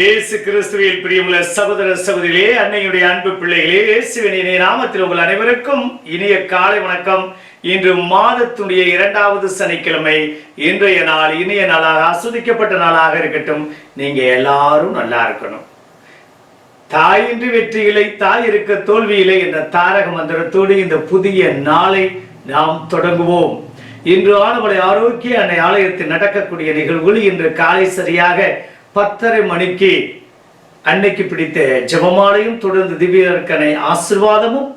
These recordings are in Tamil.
இயேசு கிறிஸ்துவில் பிரியமுள்ள சகோதர சகோதரிகளே அன்னையுடைய அன்பு பிள்ளைகளே இயேசுவின் நாமத்தில் உங்கள் அனைவருக்கும் இனிய காலை வணக்கம். இன்று மாதத்துடைய இரண்டாவது சனிக்கிழமை. இன்றைய நாள் இனிய நாளாக ஆஸ்வதிக்கப்பட்ட நாளாக இருக்கட்டும். நீங்க எல்லாரும் நல்லா இருக்கணும். தாயின்றி வெற்றிகளை தாய் இருக்க தோல்வியில்லை என்ற தாரக மந்திரத்தோடு இந்த புதிய நாளை நாம் தொடங்குவோம். இன்று ஆளுமலை ஆரோக்கிய அன்னை ஆலயத்தில் நடக்கக்கூடிய நிகழ்வுகள் இன்று காலை சரியாக பத்தரை மணிக்கு அன்னைக்கு பிடித்த ஜெபமாலையும் தொடர்ந்து திவ்யர்கனை ஆசிர்வாதமும்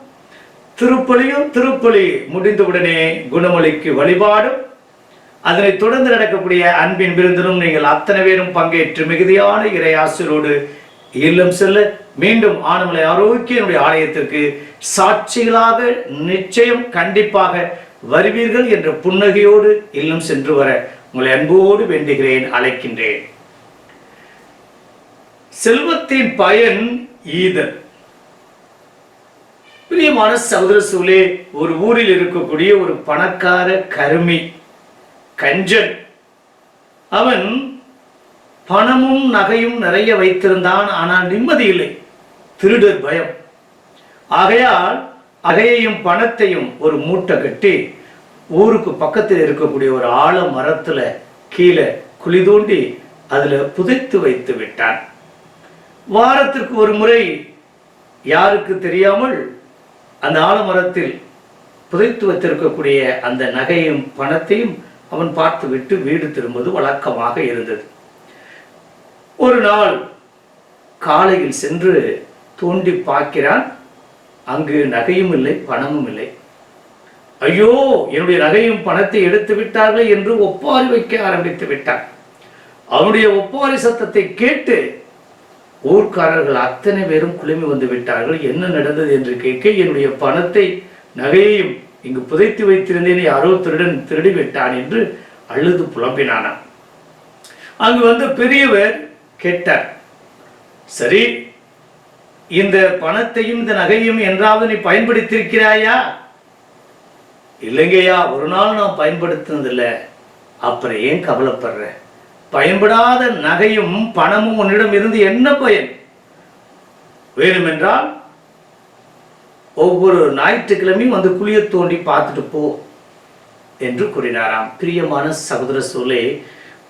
திருப்பலியும் திருப்பலி முடிந்தவுடனே குணமொழிக்கு வழிபாடும். அதனை தொடர்ந்து நடக்கக்கூடிய அன்பின் விருந்திலும் நீங்கள் அத்தனை பேரும் பங்கேற்று மிகுதியான இறை ஆசிரோடு இல்லம் செல்ல மீண்டும் ஆனமலை ஆரோக்கியனுடைய ஆலயத்திற்கு சாட்சிகளாக நிச்சயம் கண்டிப்பாக வருவீர்கள் என்ற புன்னகையோடு இல்லம் சென்று வர உங்களை அன்போடு வேண்டுகிறேன் அழைக்கின்றேன். செல்வத்தின் பயன் ஈதல் பிரியமான சகோதர சூழே ஒரு ஊரில் இருக்கக்கூடிய ஒரு பணக்கார கருமி கஞ்சன். அவன் பணமும் நகையும் நிறைய வைத்திருந்தான் ஆனால் நிம்மதி இல்லை. திருடர் பயம். ஆகையால் அகையையும் பணத்தையும் ஒரு மூட்டை கட்டி ஊருக்கு பக்கத்தில் இருக்கக்கூடிய ஒரு ஆழ மரத்துல கீழே குழி தோண்டி அதுல புதைத்து வைத்து விட்டான். வாரத்திற்கு ஒரு முறை யாருக்கு தெரியாமல் அந்த ஆலமரத்தில் புதைத்து வைத்திருக்கக்கூடிய அந்த நகையும் பணத்தையும் அவன் பார்த்து விட்டு வீடு திரும்புவது வழக்கமாக இருந்தது. ஒரு நாள் காலையில் சென்று தோண்டி பார்க்கிறான். அங்கு நகையும் இல்லை பணமும் இல்லை. ஐயோ என்னுடைய நகையும் பணத்தை எடுத்து விட்டார்களே என்று ஒப்பாரி வைக்க ஆரம்பித்து விட்டான். அவனுடைய ஒப்பாரி சத்தத்தை கேட்டு ஊர்க்காரர்கள் அத்தனை பேரும் குழுமி வந்து விட்டார்கள். என்ன நடந்தது என்று கேட்க என்னுடைய பணத்தை நகையையும் இங்கு புதைத்து வைத்திருந்தேன். யாரோ திருடன் திருடி விட்டான் என்று அழுது புலம்பினானாம். அங்கு வந்த பெரியவர் கேட்டார் சரி இந்த பணத்தையும் இந்த நகையும் என்றாவது நீ பயன்படுத்தியிருக்கிறாயா? இல்லைங்கய்யா ஒரு நாள் நான் பயன்படுத்தினதில்லை. அப்புறம் ஏன் கவலைப்படுறேன் பயன்படாத நகையும் பணமும் உன்னிடம் இருந்து என்ன பயன்? வேணுமென்றால் ஒவ்வொரு ஞாயிற்றுக்கிழமையும் வந்து குழியை தோண்டி பார்த்துட்டு போ என்று கூறினாராம். பிரியமான சகோதர சூழலே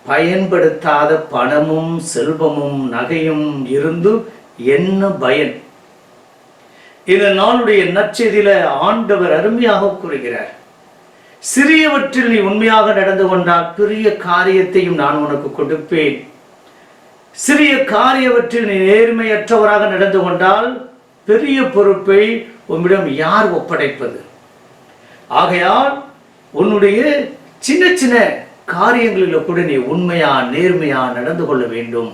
பயன்படுத்தாத பணமும் செல்வமும் நகையும் இருந்து என்ன பயன்? இந்த நாளுடைய நற்செய்தியில ஆண்டவர் அருமையாக கூறுகிறார். சிறியவற்றில் நீ உண்மையாக நடந்து கொண்டால் பெரிய காரியத்தையும் நான் உனக்கு கொடுப்பேன். சிறிய காரியவற்றில் நீ நேர்மையற்றவராக நடந்து கொண்டால் பெரிய பொறுப்பை உம்மிடம் யார் ஒப்படைப்பது? ஆகையால் உன்னுடைய சின்ன சின்ன காரியங்களில் கூட நீ உண்மையா நேர்மையா நடந்து கொள்ள வேண்டும்.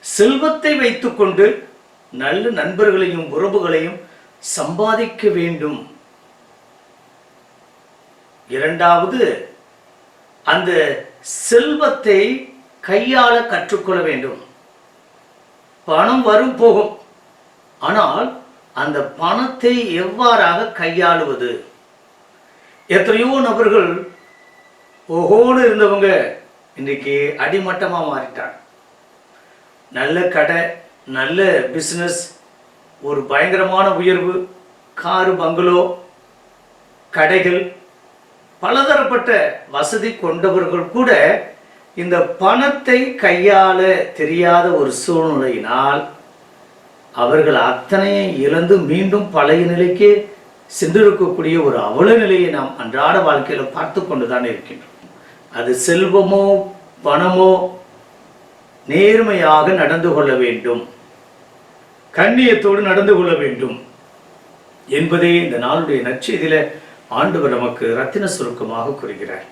செல்வத்தை வைத்துக்கொண்டு நல்ல நண்பர்களையும் உறவுகளையும் சம்பாதிக்க வேண்டும். இரண்டாவது அந்த செல்வத்தை கையாள கற்றுக்கொள்ள வேண்டும். பணம் வரும் போகும். ஆனால் அந்த பணத்தை எவ்வாறாக கையாளுவது? எத்தனையோ நபர்கள் ஓஹோன்னு இருந்தவங்க இன்றைக்கு அடிமட்டமாக மாறிட்டாங்க. நல்ல கடை நல்ல பிஸ்னஸ் ஒரு பயங்கரமான உயர்வு காரு பங்களோ கடைகள் பலதரப்பட்ட வசதி கொண்டவர்கள் கூட இந்த பணத்தை கையாள தெரியாத ஒரு சூழ்நிலையினால் அவர்கள் அத்தனையும் இழந்து மீண்டும் பழைய நிலைக்கு சென்றிருக்கக்கூடிய ஒரு அவல நிலையை நாம் அன்றாட வாழ்க்கையில் பார்த்து கொண்டுதான் இருக்கின்றோம். அது செல்வமோ பணமோ நேர்மையாக நடந்து கொள்ள வேண்டும். கண்ணியத்தோடு நடந்து கொள்ள வேண்டும் என்பதே இந்த நாளுடைய நற்செய்தியில ஆண்டவர் நமக்கு ரத்தின சுருக்கமாக கூறுகிறார்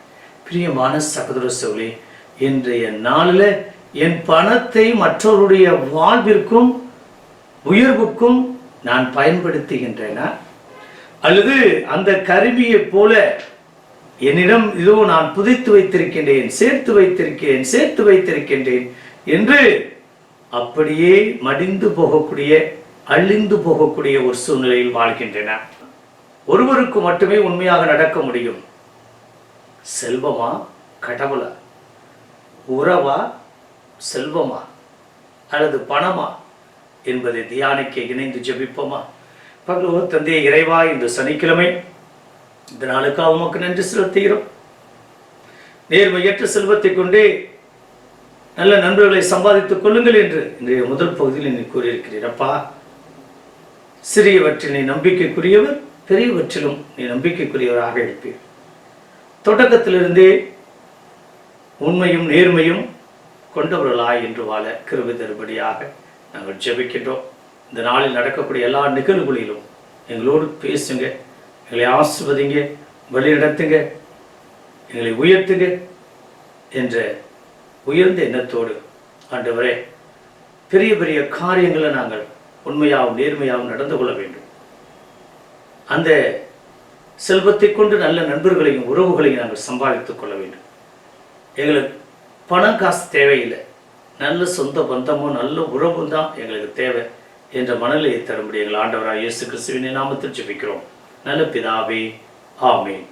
பிரியமான சகோதர சோழி இன்றைய நாளில் என் பணத்தை மற்றவருடைய வாழ்விற்கும் உயர்வுக்கும் நான் பயன்படுத்துகின்றேனா? அல்லது அந்த கருவியைப் போல என்னிடம் இதோ நான் புதைத்து வைத்திருக்கின்றேன் சேர்த்து வைத்திருக்கிறேன் சேர்த்து வைத்திருக்கின்றேன் என்று அப்படியே மடிந்து போகக்கூடிய அழிந்து போகக்கூடிய ஒரு சூழ்நிலையில் வாழ்கின்றன. ஒருவருக்கு மட்டுமே உண்மையாக நடக்க முடியும். செல்வமா கடவுளா? உறவா செல்வமா? அல்லது பணமா? என்பதை தியானிக்க இணைந்து ஜெபிப்போமா? பகலோ தந்தைய இறைவா இந்த சனிக்கிழமை இந்த நாளுக்காக உமக்கு நன்றி செலுத்துகிறோம். நேர்மையற்ற செல்வத்தை கொண்டே நல்ல நண்பர்களை சம்பாதித்துக் கொள்ளுங்கள் என்று இன்றைய முதல் பகுதியில் நீ கூறியிருக்கிறீர். அப்பா சிறியவற்றில் நம்பிக்கைக்குரியவர் பெரியவற்றிலும் நீ நம்பிக்கைக்குரியவராக இருப்பீர். தொடக்கத்திலிருந்தே உண்மையும் நேர்மையும் கொண்டவர்களாய் என்று வாழ கிருபி தருபடியாக நாங்கள் ஜெபிக்கின்றோம். இந்த நாளில் நடக்கக்கூடிய எல்லா நிகழ்வுகளிலும் எங்களோடு பேசுங்க எங்களை ஆசிர்வதிங்க வழிநடத்துங்க எங்களை உயர்த்துங்க என்ற உயர்ந்த எண்ணத்தோடு ஆண்டவரே பெரிய பெரிய காரியங்களை நாங்கள் உண்மையாகவும் நேர்மையாகவும் நடந்து கொள்ள வேண்டும். அந்த செல்வத்தை கொண்டு நல்ல நண்பர்களையும் உறவுகளையும் நாங்கள் சம்பாதித்துக் கொள்ள வேண்டும். எங்களுக்கு பணம் காசு தேவையில்லை. நல்ல சொந்த பந்தமும் நல்ல உறவும் தான் எங்களுக்கு தேவை என்ற மனநிலையை தரும்படி எங்கள் ஆண்டவராக இயேசு கிறிஸ்துவினை நாமத்தில் ஜெபிக்கிறோம். நல்ல பிதாவே ஆமீன்.